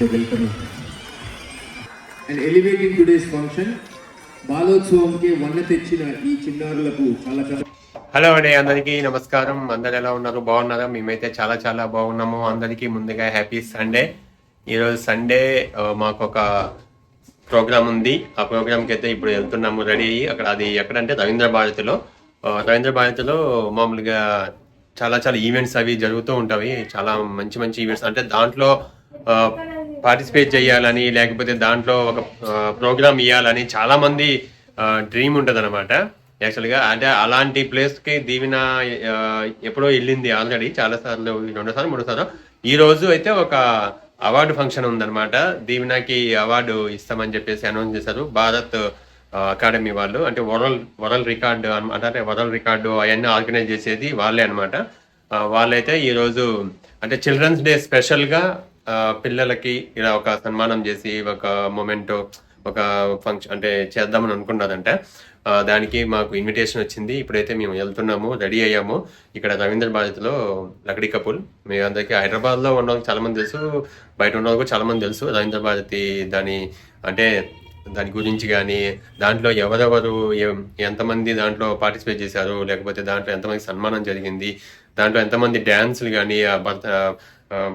Welcome and elevating today's function బాలోత్సవంకి వన్న తెచ్చిన ఈ చిన్నారులకు చాలా చాలా హలో అండి అందరికీ నమస్కారం అందరు ఎలా ఉన్నారు బాగున్నారా మేమైతే చాలా చాలా బాగున్నాము. అందరికీ ముందుగా హ్యాపీ సండే ఈరోజు సండే మాకు ఒక ప్రోగ్రామ్ ఉంది. ఆ ప్రోగ్రామ్కి అయితే ఇప్పుడు వెళ్తున్నాము రెడీ అయ్యి అక్కడ అది ఎక్కడంటే రవీంద్ర భారతిలో రవీంద్ర భారతిలో మామూలుగా చాలా చాలా ఈవెంట్స్ అవి జరుగుతూ ఉంటాయి. చాలా మంచి మంచి ఈవెంట్స్ అంటే దాంట్లో పార్టిసిపేట్ చేయాలని లేకపోతే దాంట్లో ఒక ప్రోగ్రామ్ ఇవ్వాలని చాలా మంది డ్రీమ్ ఉంటుంది అనమాట యాక్చువల్గా అంటే అలాంటి ప్లేస్కి దీవెన ఎప్పుడో వెళ్ళింది ఆల్రెడీ చాలా సార్లు రెండో సార్లు మూడో సార్లు. ఈ రోజు అయితే ఒక అవార్డు ఫంక్షన్ ఉందన్నమాట. దీవెనకి అవార్డు ఇస్తామని చెప్పేసి అనౌన్స్ చేశారు భారత్ అకాడమీ వాళ్ళు. అంటే వరల్డ్ వరల్డ్ రికార్డు అనమాట అంటే వరల్డ్ రికార్డు అవన్నీ ఆర్గనైజ్ చేసేది వాళ్ళే అనమాట వాళ్ళైతే ఈరోజు అంటే చిల్డ్రన్స్ డే స్పెషల్గా పిల్లలకి ఇలా ఒక సన్మానం చేసి ఒక మొమెంటో ఒక ఫంక్షన్ అంటే చేద్దామని అనుకున్నదంట. దానికి మాకు ఇన్విటేషన్ వచ్చింది. ఇప్పుడైతే మేము వెళ్తున్నాము రెడీ అయ్యాము. ఇక్కడ రవీంద్ర బాధితులో లకడీ కపూల్ మీ అందరికీ హైదరాబాద్లో ఉన్న వాళ్ళకి చాలా మంది తెలుసు బయట ఉన్న వాళ్ళకి కూడా చాలా మంది తెలుసు. రవీంద్ర భారతి దాని అంటే దాని గురించి కానీ దాంట్లో ఎవరెవరు ఎంతమంది దాంట్లో పార్టిసిపేట్ చేశారు లేకపోతే దాంట్లో ఎంతమంది సన్మానం జరిగింది దాంట్లో ఎంతమంది డ్యాన్సులు కానీ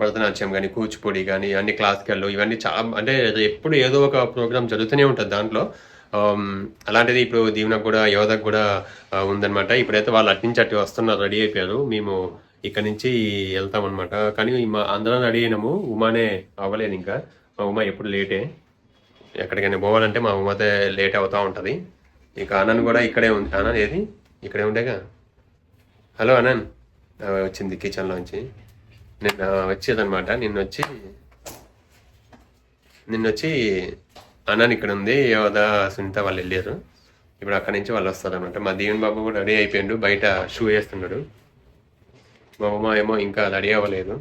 భరతనాట్యం కానీ కూచిపూడి కానీ అన్ని క్లాసికల్ ఇవన్నీ చాలా అంటే ఎప్పుడు ఏదో ఒక ప్రోగ్రామ్ జరుగుతూనే ఉంటుంది దాంట్లో. అలాంటిది ఇప్పుడు దీవెనకు కూడా యోధకు కూడా ఉందనమాట ఇప్పుడైతే వాళ్ళు అటు నుంచి అటు వస్తున్నారు రెడీ అయిపోయారు. మేము ఇక్కడ నుంచి వెళ్తాం అనమాట కానీ మా అందరం రెడీ అయినాము. ఉమానే అవ్వలేదు ఇంకా. మా ఉమా ఎప్పుడు లేటే. ఎక్కడికైనా పోవాలంటే మా ఉమాతే లేట్ అవుతూ ఉంటుంది. ఇక ఆనంద్ కూడా ఇక్కడే ఉంది. ఆనంద్ ఏది? ఇక్కడే ఉండేగా? హలో ఆనంద్ వచ్చింది కిచెన్లోంచి. నిన్న వచ్చేదనమాట నిన్న వచ్చి నిన్న వచ్చి అన్నాన్ ఇక్కడ ఉంది యోదా సునీత వాళ్ళు వెళ్ళారు ఇప్పుడు అక్కడి నుంచి వాళ్ళు వస్తారనమాట మా దీవెన్ బాబు కూడా రెడీ అయిపోయాడు బయట షూ వేస్తున్నాడు. మా ఉమ్మ ఏమో ఇంకా రెడీ అవ్వలేదు.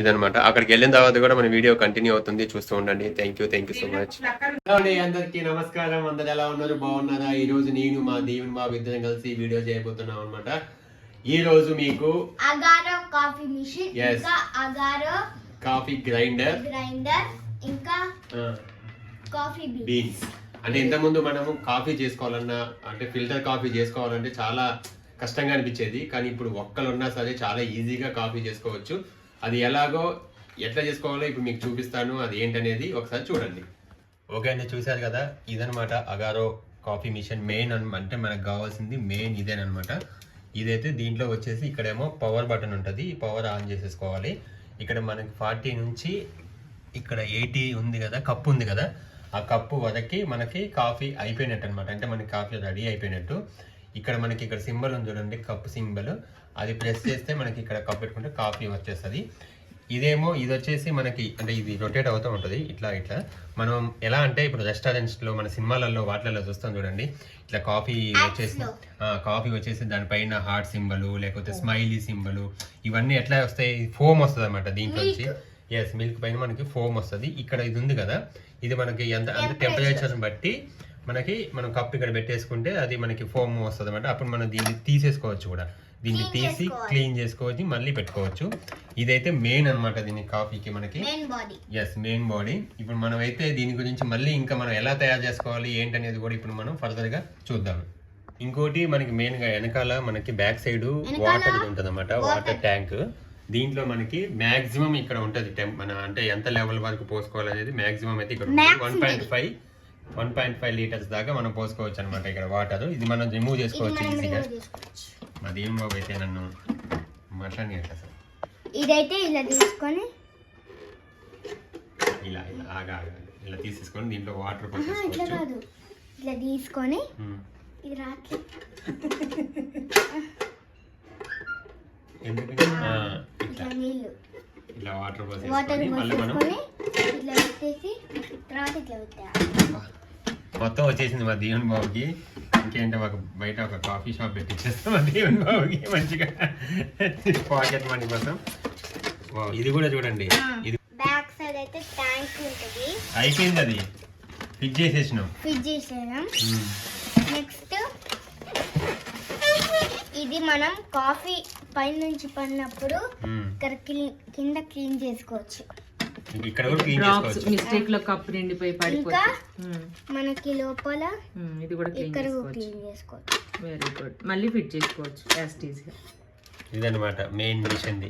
ఇదనమాట అక్కడికి వెళ్ళిన తర్వాత కూడా మన వీడియో కంటిన్యూ అవుతుంది. చూస్తూ ఉండండి. Thank you thank you so much అందరికి నమస్కారం. అందరు ఎలా ఉన్నారు? బాగున్నారా? ఈ రోజు నేను మా దీవెన్ బాబు ఇద్దరం కలిసి వీడియో చేయబోతున్నాం అనమాట ఈ రోజు మీకు అగారో కాఫీ మిషన్. ఇంకా అగారో కాఫీ గ్రైండర్ గ్రైండర్ ఇంకా కాఫీ బీన్ బీన్స్ అంటే ఇంతకుముందు మనము కాఫీ చేసుకోవాలన్నా అంటే ఫిల్టర్ కాఫీ చేసుకోవాలంటే చాలా కష్టంగా అనిపించేది. కానీ ఇప్పుడు ఒక్కరు ఉన్నా సరే చాలా ఈజీగా కాఫీ చేసుకోవచ్చు. అది ఎలాగో ఎట్లా చేసుకోవాలో ఇప్పుడు మీకు చూపిస్తాను. అది ఏంటనేది ఒకసారి చూడండి. ఓకే అండి చూశారు కదా? ఇదనమాట అగారో కాఫీ మిషన్ మెయిన్ అంటే మనకు కావాల్సింది మెయిన్ ఇదేనమాట ఇదైతే దీంట్లో వచ్చేసి ఇక్కడేమో పవర్ బటన్ ఉంటుంది. ఈ పవర్ ఆన్ చేసేసుకోవాలి. ఇక్కడ మనకి ఫార్టీ నుంచి ఇక్కడ ఎయిటీ ఉంది కదా కప్పు ఉంది కదా ఆ కప్పు వరకి మనకి కాఫీ అయిపోయినట్టు అనమాట అంటే మనకి కాఫీ రెడీ అయిపోయినట్టు. ఇక్కడ మనకి ఇక్కడ సింబల్ ఉంది చూడండి కప్పు సింబల్ అది ప్రెస్ చేస్తే మనకి ఇక్కడ కప్ పెట్టుకుంటే కాఫీ వచ్చేస్తుంది. ఇదేమో ఇది వచ్చేసి మనకి అంటే ఇది రొటేట్ అవుతూ ఉంటుంది. ఇట్లా ఇట్లా. మనం ఎలా అంటే ఇప్పుడు రెస్టారెంట్స్లో మన సినిమాలలో వాటిలలో చూస్తాం చూడండి. ఇట్లా కాఫీ వచ్చేసి కాఫీ వచ్చేసి దానిపైన హార్ట్ సింబల్ లేకపోతే స్మైలీ సింబల్ ఇవన్నీ ఎట్లా వస్తాయి? ఫోమ్ వస్తుంది అనమాట దీంట్లో నుంచి ఎస్ మిల్క్ పైన మనకి ఫోమ్ వస్తుంది. ఇక్కడ ఇది ఉంది కదా. ఇది మనకి ఎంత అంటే టెంపరేచర్ బట్టి మనకి మనం కప్ ఇక్కడ పెట్టేసుకుంటే అది మనకి ఫోమ్ వస్తుంది అనమాట అప్పుడు మనం దీన్ని తీసేసుకోవచ్చు కూడా. దీన్ని తీసి క్లీన్ చేసుకోవచ్చు మళ్ళీ పెట్టుకోవచ్చు. ఇదైతే మెయిన్ అన్నమాట దీని కాఫీకి మనకి. ఎస్ మెయిన్ బాడీ ఇప్పుడు మనం అయితే దీని గురించి మళ్ళీ ఇంకా మనం ఎలా తయారు చేసుకోవాలి ఏంటనేది కూడా ఇప్పుడు మనం ఫర్దర్గా చూద్దాం. ఇంకోటి మనకి మెయిన్గా వెనకాల మనకి బ్యాక్ సైడ్ వాటర్ ఉంటుంది అనమాట వాటర్ ట్యాంక్ దీంట్లో మనకి మాక్సిమం ఇక్కడ ఉంటది మన అంటే ఎంత లెవెల్ వరకు పోసుకోవాలి అనేది మాక్సిమం అయితే ఇక్కడ one point five one point five litres దాకా మనం పోసుకోవచ్చు అనమాట ఇక్కడ వాటర్ ఇది మనం రిమూవ్ చేసుకోవచ్చు ఈజీగా మా దీని బాబు అయితే నన్ను మటన్ అసలు ఇదైతే ఇలా తీసుకొని ఇలా ఇలా ఆగా ఇలా తీసేసుకొని దీంట్లో వాటర్ ఇట్లా కాదు. ఇట్లా తీసుకొని. ఇది రాట్లే ఎందుకంటే ఇట్లా నీళ్ళు. ఇలా వాటర్ వాటర్ మళ్ళీ మనం ఇట్లా పెట్టేసి తర్వాత ఇట్లా పెట్టాలి మొత్తం వచ్చేసింది మా దీవెన్ బాబుకి. ఇంకేంటే ఒక బయట ఒక కాఫీ షాప్ పెట్టించేస్తాం దీవెన్ బాబుకి మంచిగా పాకెట్ మనీ కోసం. ఇది కూడా చూడండి. ఇది బ్యాక్ సైడ్ అయితే ట్యాంక్ ఉంటుంది. అయిపోయింది అది. ఫిట్ చేసేసినాం. Fit um. నెక్స్ట్ ఇది మనం కాఫీ పైన నుంచి పడినప్పుడు. ఇక్కడ క్లీన్ కింద క్లీన్ చేసుకోవచ్చు. ఇక్కడ కూడా క్లీన్ డ్రాప్స్ చేసుకోవచ్చు. మిస్టేక్లో కప్ నిండిపోయి ఇంకా పడిపోతుంది మ్మ్. మనకి లోపల మ్మ్. ఇది కూడా క్లీన్ చేసుకోవచ్చు. వెరీ గుడ్ మళ్ళీ ఫిట్ చేసుకోవచ్చు యాస్టీస్ ఇదన్నమాట మెయిన్ మిషన్ది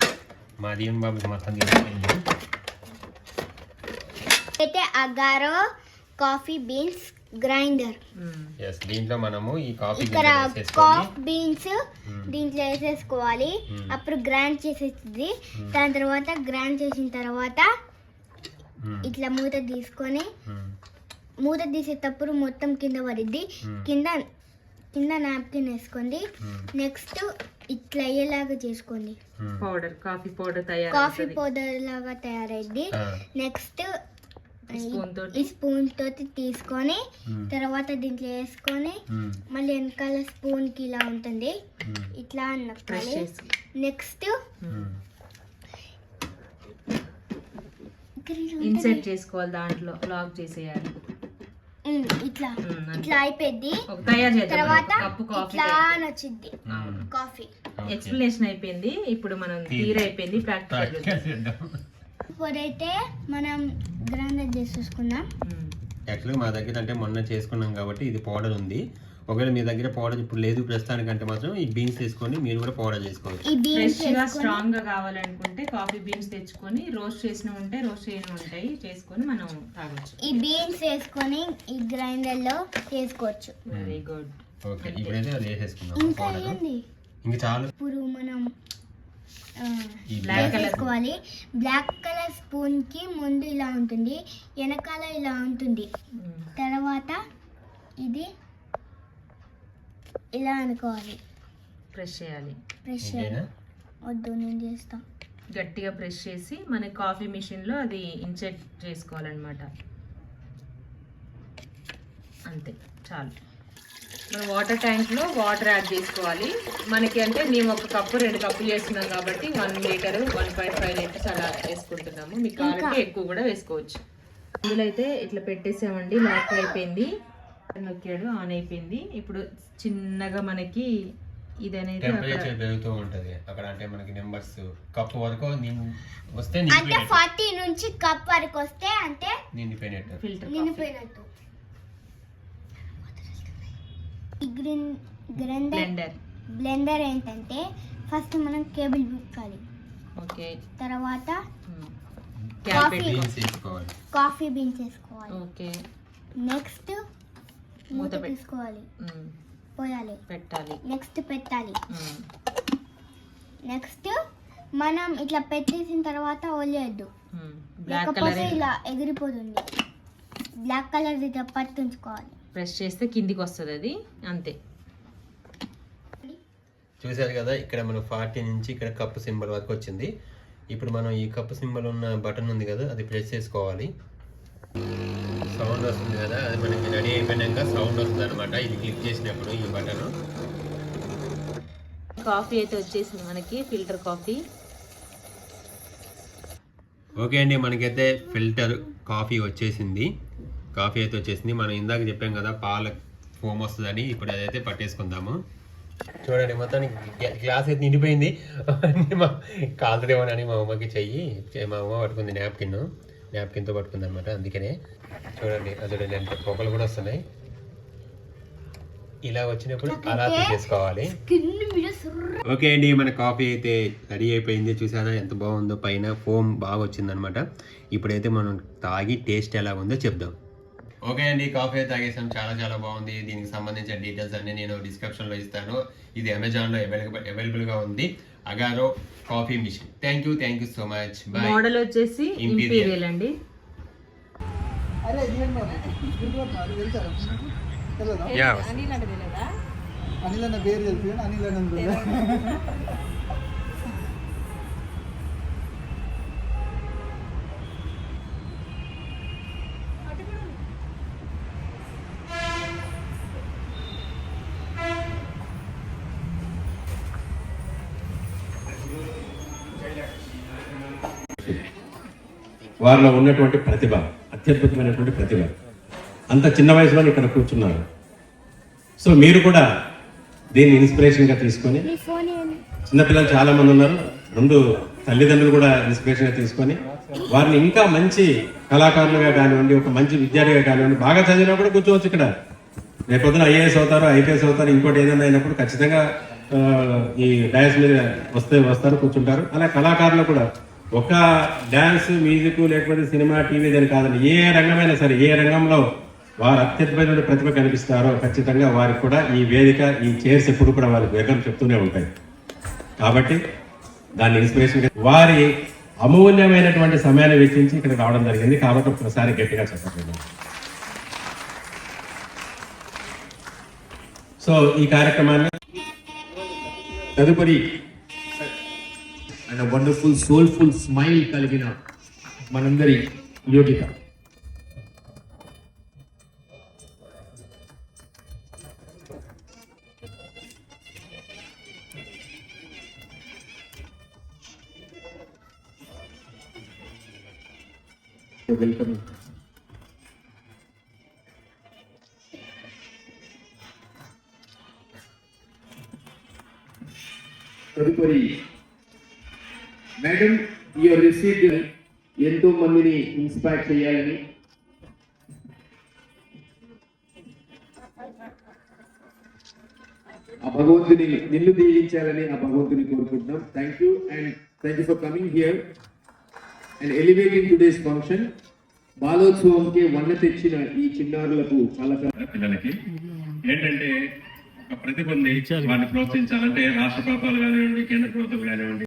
మా దీవెన్ బాబుకి మొత్తం తీసుకెళ్ళి. అయితే Agaro coffee beans grinder. Yes దీంట్లో మనము ఈ కాఫీ ఇక్కడ కాఫ్ బీన్స్ దీంట్లో వేసేసుకోవాలి. అప్పుడు గ్రైండ్ చేసేస్తుంది. దాని తర్వాత గ్రైండ్ చేసిన తర్వాత. ఇట్లా మూత తీసుకొని మ్మ్. మూత తీసేటప్పుడు మొత్తం కింద పడిద్ది. కింద కింద నాప్కిన్ వేసుకోండి. నెక్స్ట్ ఇట్లా అయ్యేలాగా చేసుకోండి. పౌడర్ కాఫీ పౌడర్ కాఫీ తయారు పౌడర్ లాగా తయారైద్ది. నెక్స్ట్ ఈ స్పూన్ తోటి? తీసుకొని. తర్వాత దీంట్లో వేసుకొని. మళ్ళీ వెనకాల స్పూన్కి ఇలా ఉంటుంది. ఇట్లా నొక్కాలి నెక్స్ట్ మ్మ్. ఇన్సర్ట్ చేసుకోవాలి దాంట్లో లాక్ చేసేయాలి. ఇట్లా. ఇట్లా అయిపోయింది ఒక తయారు చేద్దాం తర్వాత కప్పు కాఫీ ఇట్లా నచ్చింది. కాఫీ. ఎక్స్ప్లెనేషన్ అయిపోయింది. ఇప్పుడు మనం తీర్. అయిపోయింది ప్రాక్టికల్. ఇప్పుడైతే మనం గ్రైండర్ చేసేసుకుందాం. యాక్చువల్గా మా దగ్గర అంటే మొన్న చేసుకున్నాం కాబట్టి ఇది పౌడర్ ఉంది. ఒకవేళ మీ దగ్గర పౌడర్ ఇప్పుడు లేదు ప్రస్తుతానికంటే మాత్రం ఈ బీన్స్ తీసుకొని మీరు కూడా పౌడర్ చేసుకోవచ్చు. ఈ బీన్స్ ఫ్రెష్గా స్ట్రాంగ్గా కావాలనుకుంటే కాఫీ బీన్స్ తెచ్చుకొని రోస్ట్ చేసిన ఉంటే రోస్ట్ చేయని ఉంటాయి చేసుకొని మనం తాగొచ్చు. ఈ బీన్స్ వేసుకొని ఈ గ్రైండర్లో చేసుకోవచ్చు. వెరీ గుడ్ ఓకే ఇప్పుడైతే అది వేసేసుకుందాం ఇంకా పౌడర్ ఏంది? ఇంకా చాలు. ఇప్పుడు మనం. వేసుకోవాలి. బ్లాక్ కలర్ స్పూన్కి ముందు ఇలా ఉంటుంది వెనకాల ఇలా ఉంటుంది. తర్వాత ఇది ఇలా అనుకోవాలి? ప్రెస్ చేయాలి. ప్రెష్ ఇంతేనా వద్దు నేను చేస్తా. గట్టిగా ప్రెస్ చేసి మన కాఫీ మిషన్లో అది ఇన్సెట్ చేసుకోవాలన్నమాట. అంతే చాలు. మన వాటర్ ట్యాంక్లో వాటర్ యాడ్ చేసుకోవాలి. మనకి అంటే మేము ఒక కప్పు రెండు కప్పులు చేస్తున్నాం కాబట్టి one litre one point five litres అలా వేసుకుంటున్నాము. మీకు కావాలంటే ఎక్కువ కూడా వేసుకోవచ్చు. ఇందులో అయితే ఇట్లా పెట్టేసామండి లాక్ అయిపోయింది. నొక్కాడు ఆన్ అయిపోయింది. ఇప్పుడు చిన్నగా మనకి ఇది అనేది అక్కడ టెంపరేచర్ పెరుగుతూ ఉంటది. అక్కడ అంటే మనకి నెంబర్స్ కప్ వరకు నిం- వస్తే అంటే నిండిపోయినట్టు. ఫార్టీ నుంచి కప్ వరకు వస్తే అంటే నిండిపోయినట్టు. ఫిల్టర్ నిండిపోయినట్టు. ఈ గ్రీన్ గ్రైండర్ బ్లెండర్. బ్లెండర్ ఏంటంటే ఫస్ట్ మనం కేబుల్ బుక్కాలి. ఓకే. తర్వాత కాఫీ బీన్స్ తీసుకోవాలి కాఫీ బీన్స్ వేసుకోవాలి. ఓకే. నెక్స్ట్ మూత తీసుకోవాలి. పోయాలి. పెట్టాలి. నెక్స్ట్ పెట్టాలి. నెక్స్ట్ మనం ఇట్లా పెట్టేసిన తర్వాత వదిలేయద్దు మ్మ్. బ్లాక్ కలర్ లేకపోతే ఇలా ఎగిరిపోతుంది. బ్లాక్ కలర్ ఇట్లా పట్టించుకోవాలి. ప్రెస్ చేస్తే కిందికి వస్తుంది అది. అంతే. చూసారు కదా ఇక్కడ మనం ఫార్టీ నుంచి ఇక్కడ కప్ సింబల్ వరకు వచ్చింది. ఇప్పుడు మనం ఈ కప్ సింబల్ ఉన్న బటన్ ఉంది కదా అది ప్రెస్ చేసుకోవాలి. సౌండ్ వస్తుంది కదా అది మనకి రెడీ అయిపోయినాక సౌండ్ వస్తుంది అనమాట ఇది క్లిక్ చేసినప్పుడు ఈ బటన్ కాఫీ అయితే వచ్చేసింది మనకి ఫిల్టర్ కాఫీ. ఓకే అండి మనకైతే ఫిల్టర్ కాఫీ వచ్చేసింది. కాఫీ అయితే వచ్చేసింది. మనం ఇందాక చెప్పాం కదా పాల ఫోమ్ వస్తుందని ఇప్పుడు అదైతే పట్టేసుకుందాము. చూడండి మొత్తానికి గ్లా- గ్లాస్ అయితే నిండిపోయింది. అన్నీ మా అమ్మకి చెయ్యి. మా అమ్మ పట్టుకుంది నాప్కిన్ నాప్కిన్తో పట్టుకుంది అనమాట అందుకనే చూడండి అదే ఎంత పొగలు కూడా వస్తున్నాయి. ఇలా వచ్చినప్పుడు అలా తీసేసుకోవాలి. ఓకే అండి మన కాఫీ అయితే రెడీ అయిపోయింది. చూసారా ఎంత బాగుందో పైన ఫోమ్ బాగా వచ్చిందనమాట ఇప్పుడైతే మనం తాగి టేస్ట్ ఎలా ఉందో చెప్దాం. ఓకే అండి కాఫీ అయితే తాగేసాం. చాలా చాలా బాగుంది. దీనికి సంబంధించిన డీటెయిల్స్ అన్ని నేను డిస్క్రిప్షన్లో ఇస్తాను. ఇది అమెజాన్లో అవైలబుల్ అవైలబుల్గా ఉంది. Agaro coffee machine. Thank you thank you so much bye model వచ్చేసి. ఇంపీరియల్ అండి. అనిల్ అన్న పేరు తెలుసు కానీ అనిల్ అన్న వారిలో ఉన్నటువంటి ప్రతిభ అత్యద్భుతమైనటువంటి ప్రతిభ. అంత చిన్న వయసులో ఇక్కడ కూర్చున్నారు. సో మీరు కూడా దీన్ని ఇన్స్పిరేషన్గా తీసుకొని చిన్నపిల్లలు చాలా మంది ఉన్నారు. ముందు తల్లిదండ్రులు కూడా ఇన్స్పిరేషన్గా తీసుకొని వారిని ఇంకా మంచి కళాకారులుగా కానివ్వండి ఒక మంచి విద్యార్థిగా కానివ్వండి బాగా చదివినా కూడా కూర్చోవచ్చు ఇక్కడ. రేపొద్దున ఐఏఎస్ అవుతారు ఐపీఎస్ అవుతారు ఇంకోటి ఏదైనా అయినప్పుడు ఖచ్చితంగా ఈ డయాస్ మీద వస్తే వస్తారు కూర్చుంటారు. అలా కళాకారులు కూడా ఒక డ్యాన్స్ మ్యూజిక్ లేకపోతే సినిమా టీవీ అని కాదండి ఏ రంగమైనా సరే ఏ రంగంలో వారు అత్యద్భుతమైన ప్రతిభ కనిపిస్తారో ఖచ్చితంగా వారికి కూడా ఈ వేదిక ఈ చైర్స్ ఎప్పుడు కూడా వారికి వేగం చెప్తూనే ఉంటాయి. కాబట్టి దాన్ని ఇన్స్పిరేషన్ వారి అమూల్యమైనటువంటి సమయాన్ని వెచ్చించి ఇక్కడ రావడం జరిగింది. కాబట్టి ఒకసారి గట్టిగా చెప్పండి. సో ఈ కార్యక్రమాన్ని తదుపరి అండ్ వండర్ఫుల్ సోల్ఫుల్ స్మైల్ కలిగిన మనందరి యోగిత వెల్కమ్ తదుపరి మేడం యువర్ రిసీవ్డ్ uh, ఎంతో మందిని ఇన్స్పైర్ చేయాలని. ఆ భగవంతుని నిన్ను దీవించాలని ఆ భగవంతుని కోరుకుంటున్నాం. Thank you and thank you for coming here and elevating today's function బాలోత్సవంకి వన్న తెచ్చిన ఈ చిన్నారులకు చాలా పిల్లలకి ఏంటంటే ఒక ప్రతిభ ఉంది వారిని ప్రోత్సహించాలంటే రాష్ట్ర ప్రభుత్వాలు కానివ్వండి కేంద్ర ప్రభుత్వాలు కానివ్వండి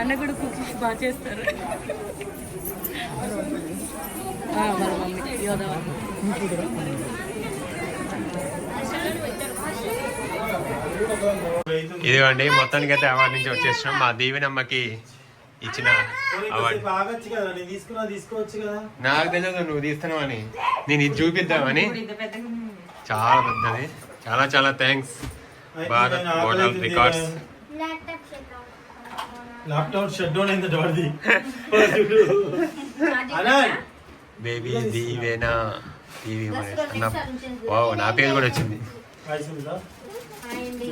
అన్న కూడా కుకింగ్ బాగా చేస్తారు. ఆ, వాళ్ళ మమ్మీ ఇదిగోండి మొత్తానికి అయితే అవార్డు నుంచి వచ్చేసినాం. మా దీవెనమ్మకి ఇచ్చిన అవార్డు. బాగొచ్చు కదా నేను తీసుకున్నా తీసుకోవచ్చు కదా. నాకు తెలియదు నువ్వు తీస్తున్నావు అని నేను ఇది చూపిద్దామని. చాలా పెద్దది. చాలా చాలా thanks Bharat of records laptop shut down అయింది బేబీ దీవెనా టీవీ వావ్ నా పేరు కూడా వచ్చింది.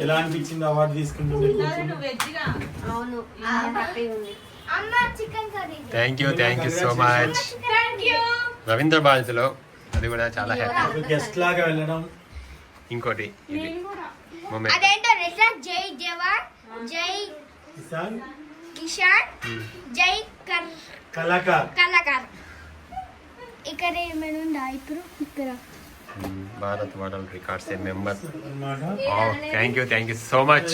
ఎలా అనిపించింది అవార్డు తీసుకుంటుంది అవును. హ్యాపీగా ఉంది. అమ్మ chicken curry. Thank you thank you so much Ravindra భారతిలో అది కూడా చాలా హ్యాపీ గెస్ట్ లాగా వెళ్ళడం. ఇంకోటి ఇది. అదేంటో రెట్లా జై జవాన్ జై కిసాన్. కిషాన్ జై కర్ కళాకార్. కళాకార్. ఇక్కడ ఏమైనా ఉందా? ఇప్పుడు ఇక్కడ. Bharat board of records a member. Thank you thank you so much